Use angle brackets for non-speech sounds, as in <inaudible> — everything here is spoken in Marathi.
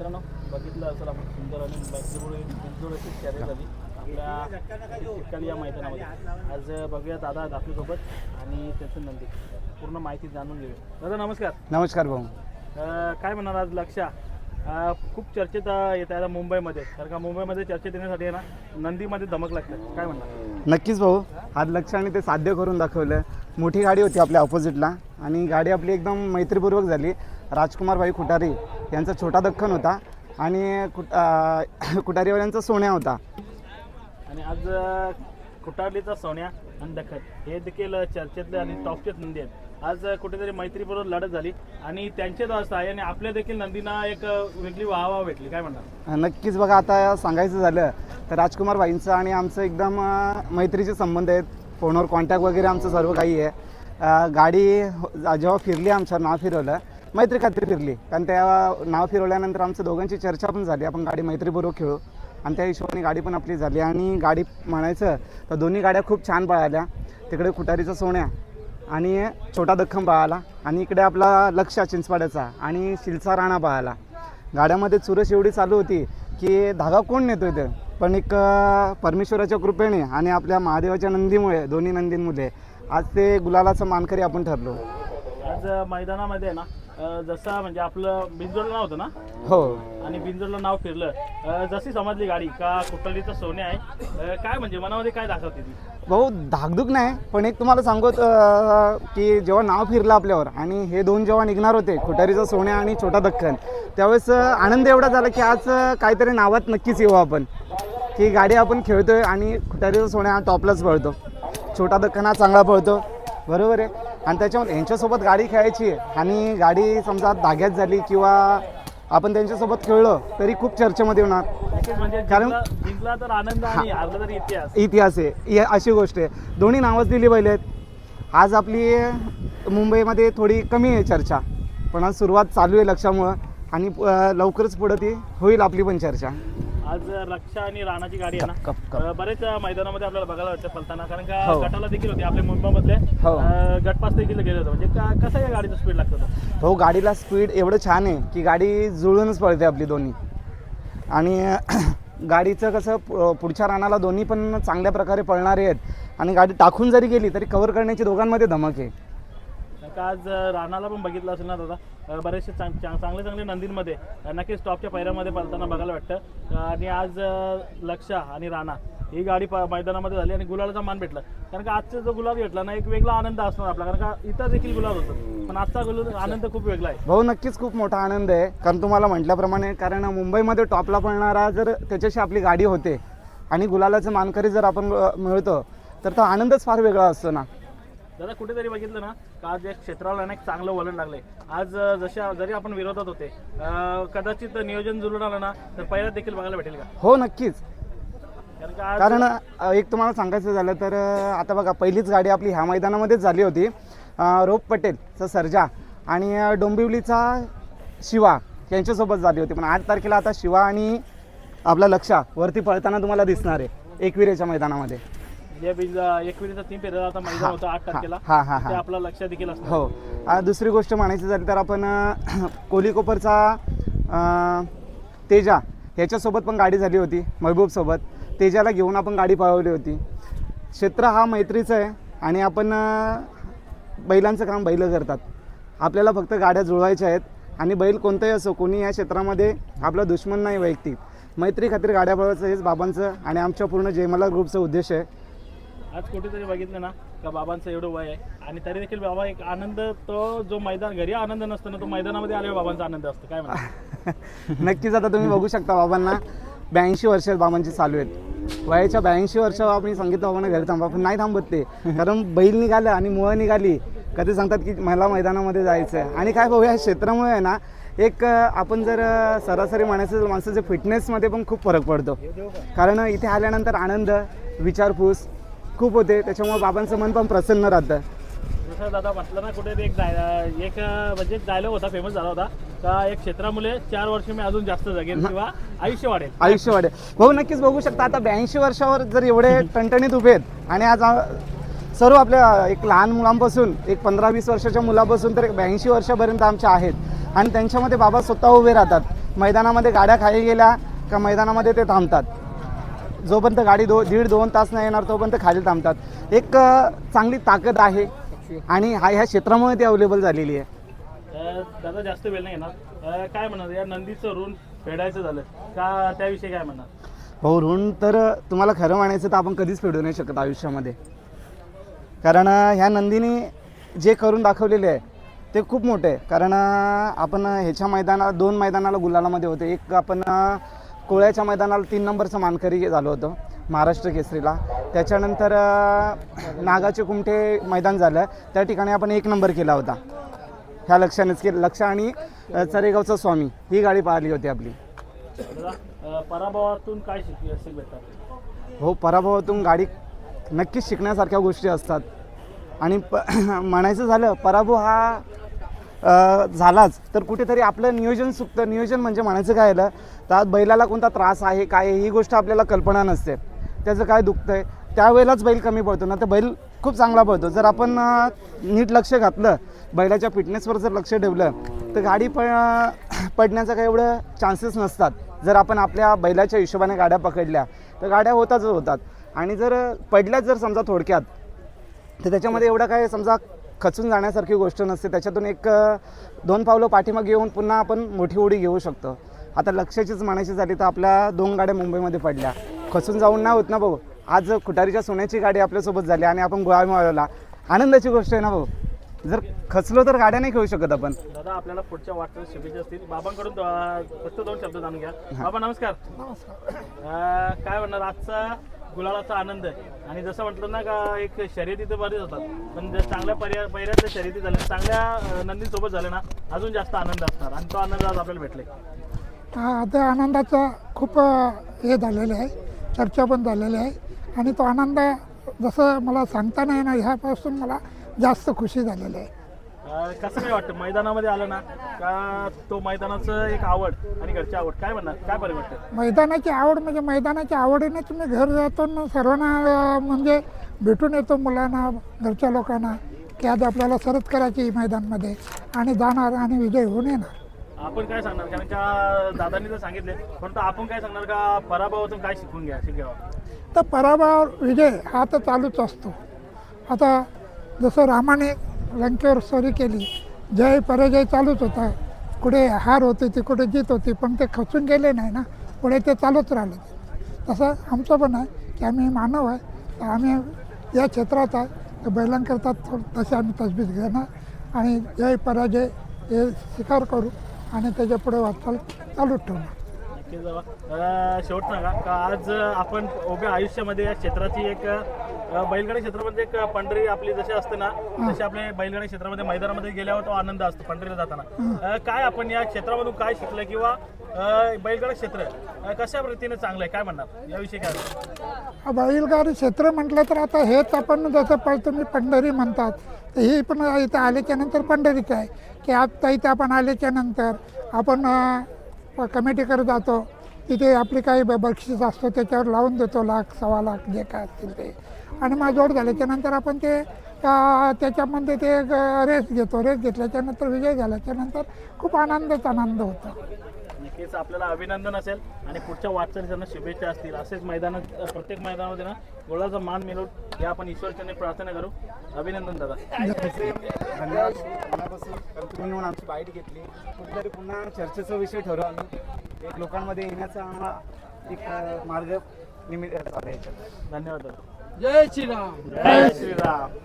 मित्रांनो बघितलं असेल आपण सुंदर आणि अशी शर्यत झाली आपल्या या मैदानामध्ये. आज बघूया दादा दाखवूसोबत आणि त्याचं नंदी. पूर्ण माहिती जाणून घेऊया. दादा नमस्कार. नमस्कार भाऊ. काय म्हणणार आज लक्षा? खूप चर्चेत येत आहे मुंबईमध्ये. कारण का मुंबईमध्ये चर्चेत येण्यासाठी आहे ना नंदीमध्ये धमक लागतात. काय म्हणणार नक्कीच भाऊ. आज लक्षाने ते साध्य करून दाखवलं. मोठी गाडी होती आपल्या ऑपोजिटला आणि गाडी आपली एकदम मैत्रीपूर्वक झाली. राजकुमार भाई खुटारी यांचा छोटा दख्खन होता आणि कुट <coughs> कुटारीवाल्यांचा सोन्या होता. आणि आज कुटारलीचा सोन्या आणि दखन हे देखील चर्चेतले आणि टॉपचेच नंदी आहेत. आज कुठेतरी मैत्रीपूर्वक लढत झाली आणि त्यांचेच असं आहे आणि आपल्या देखील नंदीना एक वेगळी वाहवा भेटली. काय म्हणणार? नक्कीच बघा आता सांगायचं झालं तर राजकुमार भाईंचं आणि आमचं एकदम मैत्रीचे संबंध आहेत. फोनवर कॉन्टॅक्ट वगैरे आमचं सर्व काही आहे. गाडी हो- जेव्हा फिरली आमच्यावर नाव फिरवलं मैत्री खात्री फिरली. कारण त्या नाव फिरवल्यानंतर आमचं दोघांची चर्चा पण झाली. आपण गाडी मैत्रीपूर्वक खेळू. आणि त्या हिशोबाने गाडी पण आपली झाली. आणि गाडी म्हणायचं तर दोन्ही गाड्या खूप छान पळाल्या. तिकडे खुटारीचा सोन्या आणि छोटा दख्खम पळाला. आणि इकडे आपला लक्ष चिंचपाड्याचा आणि शिलचा राणा पळाला. गाड्यामध्ये चुरस एवढी चालू होती की धागा कोण नेतो इथे? पण एक परमेश्वराच्या कृपेने आणि आपल्या महादेवाच्या नंदीमुळे दोन्ही नंदींमुळे आज ते गुलालाचं मानकरी आपण ठरलो. आज मैदानामध्ये आहे ना अं, जसं म्हणजे आपलं बिंजोडला नाव होतं ना? हो. आणि बिंजोडला नाव फिरलं. अं, जशी समजली गाडी का कुटारीचं सोने आहे? अं, काय म्हणजे मनामध्ये काय दाखवते ती? भाऊ धाकधूक नाही पण एक तुम्हाला सांगत अं, की जेव्हा नाव फिरलं आपल्यावर आणि हे दोन जेव्हा निघणार होते खुटारीचा सोन्या आणि छोटा दख्खन त्यावेळेस अं, आनंद एवढा झाला की आज अं, काहीतरी नावात नक्कीच येऊ आपण. की गाडी आपण खेळतोय आणि खुटारीचा सोन्या हा टॉपलाच पळतो. छोटा दख्खन हा चांगला पळतो. बरोबर आहे? आणि त्याच्यामध्ये यांच्यासोबत गाडी खेळायची आहे. आणि गाडी समजा धाग्यात झाली किंवा आपण त्यांच्यासोबत खेळलो तरी खूप चर्चेमध्ये होणार म्हणजे कारण- जिंकला तर आनंद आणि हारला तर इतिहास. इतिहास आहे. अशी गोष्ट आहे. दोन्ही नावच दिली पाहिजे आहेत आज आपली मुंबईमध्ये थोडी कमी आहे चर्चा. पण आज सुरुवात चालू आहे लक्षामुळं. आणि लवकरच पुढं ती होईल आपली पण चर्चा. आज रक्षा आणि राणाची गाडी आहे ना. अं, बरेच मैदानामध्ये आपल्याला बघायला वाटतं पलताना कारण का हो. गटाला देखील होते आपल्या मुंबईमधले हो. अं, गटपास देखील गेले होते म्हणजे का कसं या गाडीचं स्पीड लागतं होतं? हो गाडीला स्पीड एवढं छान आहे की गाडी जुळूनच पळते आपली दोन्ही आणि <clears throat> गाडीचं कसं पु- पुढच्या रानाला दोन्ही पण चांगल्या प्रकारे पळणारे आहेत आणि गाडी टाकून जरी गेली तरी कव्हर करण्याची दोघांमध्ये धमक आहे आज राणाला पण बघितलं असेल ना दादा? बरेचसे चांग चांगले चांगले नंदींमध्ये नक्कीच टॉपच्या पैऱ्यामध्ये पळताना बघायला वाटतं. आणि आज लक्षा आणि राणा ही गाडी प- मैदानामध्ये झाली आणि गुलालाचा मान भेटला. कारण का आजचा जो गुलाब भेटला ना एक वेगळा आनंद असणार आपला. कारण का इथं देखील गुलाब होतं. पण आजचा गुलाब आनंद खूप वेगळा आहे. भाऊ नक्कीच खूप मोठा आनंद आहे. कारण तुम्हाला म्हटल्याप्रमाणे कारण मुंबईमध्ये टॉपला पळणारा जर त्याच्याशी आपली गाडी होते आणि गुलालाचं मानकरी जर आपण मिळतो तर तो आनंदच फार वेगळा असतो ना. दादा कुठेतरी बघितलं ना का आज या क्षेत्राला ना एक चांगलं वलण लागलंय आज जशा जरी आपण विरोधात होते अं, कदाचित नियोजन जुळून आलं ना तर पहिला देखील बघायला भेटेल का? हो नक्कीच. कारण का आज कारण अ, एक तुम्हाला सांगायचं झालं तर अ, आता बघा पहिलीच गाडी आपली ह्या मैदानामध्येच झाली होती. अ, रोप पटेलचा सर्जा आणि अ, डोंबिवलीचा शिवा यांच्यासोबत झाली होती. पण आठ तारखेला आता शिवा आणि आपला लक्षा वरती पळताना तुम्हाला दिसणार आहे एकविरेच्या मैदानामध्ये. या बिल एकविरीचा तीन आता मैदान होतं आठ तारखेला. हा हा हा ते आपलं लक्ष देखील असतं. हो. आ, दुसरी गोष्ट म्हणायची झाली तर आपण अ, कोहलीकोपरचा अ, तेजा ह्याच्यासोबत पण गाडी झाली होती महबूबसोबत. तेजाला घेऊन आपण गाडी पळवली होती. क्षेत्र हा मैत्रीचं आहे आणि आपण अ, बैलांचं काम बैलं करतात. आपल्याला फक्त गाड्या जुळवायच्या आहेत आणि बैल कोणताही असो कोणी या क्षेत्रामध्ये आपला दुश्मन नाही वैयक्तिक. मैत्री खातीर गाड्या पळवायचं हेच बाबांचं आणि आमच्या पूर्ण जयमला ग्रुपचा उद्देश आहे. आज कुठेतरी बघितलं ना का बाबांचं एवढं वय आहे. आणि तरी देखील बाबा एक आनंद तो जो मैदान घरी आनंद नसतो ना तो मैदानामध्ये आल्यावर बाबांचा आनंद असतो. काय म्हणा <laughs> नक्कीच आता तुम्ही बघू शकता बाबांना. ब्याऐंशी वर्ष बाबांची चालू आहेत. वयाच्या ब्याऐंशी वर्ष आपण सांगितलं बाबांना घरी थांबा पण नाही थांबत ते. कारण बैल निघालं आणि मुळं निघाली. कधी सांगतात की मला मैदानामध्ये जायचं आहे आणि काय भाऊ या क्षेत्रामुळे आहे ना एक आपण जर सरासरी म्हणायचं तर फिटनेसमध्ये पण खूप फरक पडतो. कारण इथे आल्यानंतर आनंद विचारपूस खूप होते. त्याच्यामुळे बाबांचं मन पण प्रसन्न राहतं. जसं दादा म्हटलं ना कुठे एक डाय एक म्हणजे डायलॉग होता फेमस झाला होता. का एक क्षेत्रामुळे चार वर्ष मी अजून जास्त जगेन किंवा आयुष्य वाढेल. आयुष्य वाढेल. भाऊ नक्कीच बघू शकता. आता ब्याऐंशी वर्षावर जर एवढे टणटणीत उभे आहेत आणि आज आ- सर्व आपल्या एक लहान मुलांपासून एक पंधरा वीस वर्षाच्या मुलापासून तर ब्याऐंशी वर्षापर्यंत आमच्या आहेत. आणि त्यांच्यामध्ये बाबा स्वतः उभे राहतात. मैदानामध्ये गाड्या खाली गेल्या का मैदानामध्ये ते थांबतात. जोपर्यंत गाडी दो दीड दोन तास नाही येणार तोपर्यंत खाली थांबतात. एक चांगली ताकद आहे आणि हा ह्या क्षेत्रामुळे ती अवेलेबल झालेली आहे. दादा जास्त वेळ नाही येणार. काय म्हणणार या नंदीचं ऋण फेडायचं झालं का त्याविषयी काय म्हणणार हो ऋण तर तुम्हाला खरं म्हणायचं तर आपण कधीच फेडू नाही शकत आयुष्यामध्ये. कारण ह्या नंदीने जे करून दाखवलेले आहे ते खूप मोठे आहे. कारण आपण ह्याच्या मैदानात दोन मैदानाला गुलालामध्ये होते. एक आपण कोळ्याच्या मैदानाला तीन नंबरचं मानकरी झालो होतो महाराष्ट्र केसरीला. त्याच्यानंतर नागाचे कुमठे मैदान झालं. त्या ठिकाणी आपण एक नंबर केला होता. ह्या लक्षानेच केलं. लक्ष आणि चरेगावचा स्वामी ही गाडी पाहिली होती आपली. पराभवातून काय शिक शिक भेटतात? हो पराभवातून गाडी नक्कीच शिकण्यासारख्या गोष्टी असतात. आणि प <clears throat> म्हणायचं झालं पराभव हा झालाच. तर कुठेतरी आपलं नियोजन चुकतं नियोजन म्हणजे म्हणायचं काय आलं तर बैलाला कोणता त्रास आहे काय आहे, ही गोष्ट आपल्याला कल्पना नसते. त्याचं काय दुखतं आहे त्यावेळेलाच बैल कमी पडतो ना तर बैल खूप चांगला पडतो जर आपण नीट लक्ष घातलं बैलाच्या फिटनेसवर जर लक्ष ठेवलं तर गाडी प पडण्याचा काही एवढं चान्सेस नसतात. जर आपण आपल्या बैलाच्या हिशोबाने गाड्या पकडल्या तर गाड्या होताच होतात. आणि जर पडल्याच जर समजा थोडक्यात तर त्याच्यामध्ये एवढं काय समजा खचून जाण्यासारखी गोष्ट नसते. त्याच्यातून एक दोन पावलं पाठीमागे येऊन पुन्हा आपण मोठी उडी घेऊ शकतो. आता लक्षाचीच म्हणायची झाली तर आपल्या दोन गाड्या मुंबईमध्ये पडल्या. खचून जाऊन नाही होत ना भाऊ. आज खुटारीच्या सोन्याची गाडी आपल्यासोबत झाली आणि आपण गोळा मिळवला आनंदाची गोष्ट आहे ना भाऊ. जर खचलो तर गाड्या नाही खेळू शकत आपण. दादा आपल्याला पुढच्या वाटचाल शुभेच्छा असतील. बाबांकडून फक्त दोन शब्द जाणून घ्या. बाबा नमस्कार. अ, काय म्हणणार? आजचा गुलालाचा आनंद आणि जसं म्हटलं ना का एक शर्यती तर बरेच होतात. पण जर चांगल्या पर्याय पहिल्यातल्या शर्यती झाल्या चांगल्या नंदीसोबत झाल्या ना अजून जास्त आनंद असणार. आणि तो आनंद आज आपल्याला भेटले हा, त्या आनंदाचा खूप हे झालेलं आहे. चर्चा पण झालेली आहे. आणि तो आनंद जसं मला सांगता नाही ना ह्यापासून मला जास्त खुशी झालेली आहे. अ, कसं काय वाटतं? मैदानामध्ये आलं ना का तो मैदानाचं एक आवड आणि घरची आवड? काय म्हणणार? काय बरं वाटतं मैदानाची आवड म्हणजे मैदानाच्या आवडीनेच मी घर जातो न सर्वांना अ, म्हणजे भेटून येतो मुलांना घरच्या लोकांना की आज आपल्याला सरत करायची मैदानमध्ये आणि जाणार आणि विजय होऊन येणार. आपण काय सांगणार? कारण का दादांनी तर सांगितले पण तो आपण काय सांगणार का पराभवातून काय शिकून घ्या शिकावा? तर पराभव विजय हा तर चालूच असतो. आता जसं रामाने लंकेवर स्वारी केली. जय पराजय चालूच होता. कुठे हार होती ती कुठे जीत होती पण ते खचून गेले नाही ना. पुढे ते चालूच राहिलं. तसं आमचं पण आहे की आम्ही मानव आहे. तर आम्ही या क्षेत्रात आहे. तर बैलांकरता तसे आम्ही तसबीत घेणार. आणि जय पराजय हे स्वीकार करू आणि त्याच्या पुढे वाटचाल चालूच ठेवणार शेवट सांगा का आज आपण उभ्या आयुष्यामध्ये या क्षेत्राची एक बैलगाडी क्षेत्रामध्ये म्हणजे एक पंढरी आपली जशी असते ना तशी आपले बैलगाडी क्षेत्रामध्ये मैदानामध्ये गेल्यावर तो आनंद असतो पंढरीला जाताना. काय आपण या क्षेत्रामधून काय शिकलं किंवा बैलगाडी क्षेत्र कशा रीतीने चांगलं आहे? काय म्हणणार? याविषयी काय? बैलगाडी क्षेत्र म्हटलं तर आता हेच आपण जसं तुम्ही पंढरी म्हणतात तर ही पण इथं आल्याच्यानंतर पंढरीच आहे की आता इथं आपण आल्याच्यानंतर आपण कमिटीकडे जातो तिथे आपली काही ब- बक्षीस असतो त्याच्यावर लावून देतो लाख सव्वा लाख जे काय असतील ते. आणि मग जोड झाल्याच्यानंतर आपण ते त्याच्यामध्ये ते एक, अं, रेस घेतो. रेस घेतल्याच्या नंतर विजय झाल्याच्यानंतर खूप आनंदच आनंद होतो. नक्कीच आपल्याला अभिनंदन असेल आणि पुढच्या वाटचाली त्यांना शुभेच्छा असतील. असेच मैदानात प्रत्येक मैदानामध्ये ना गोळाचा मान मिळवून हे आपण ईश्वरचरणी प्रार्थना करू. अभिनंदन दादा. धन्यवाद. तुम्ही येऊन आमची बाईट घेतली. कुठेतरी पुन्हा चर्चेचा विषय ठरवू आम्ही. एक लोकांमध्ये येण्याचा आम्हाला एक मार्ग निमित्त झाला याच्यात धन्यवाद दादा जय श्रीराम जय श्रीराम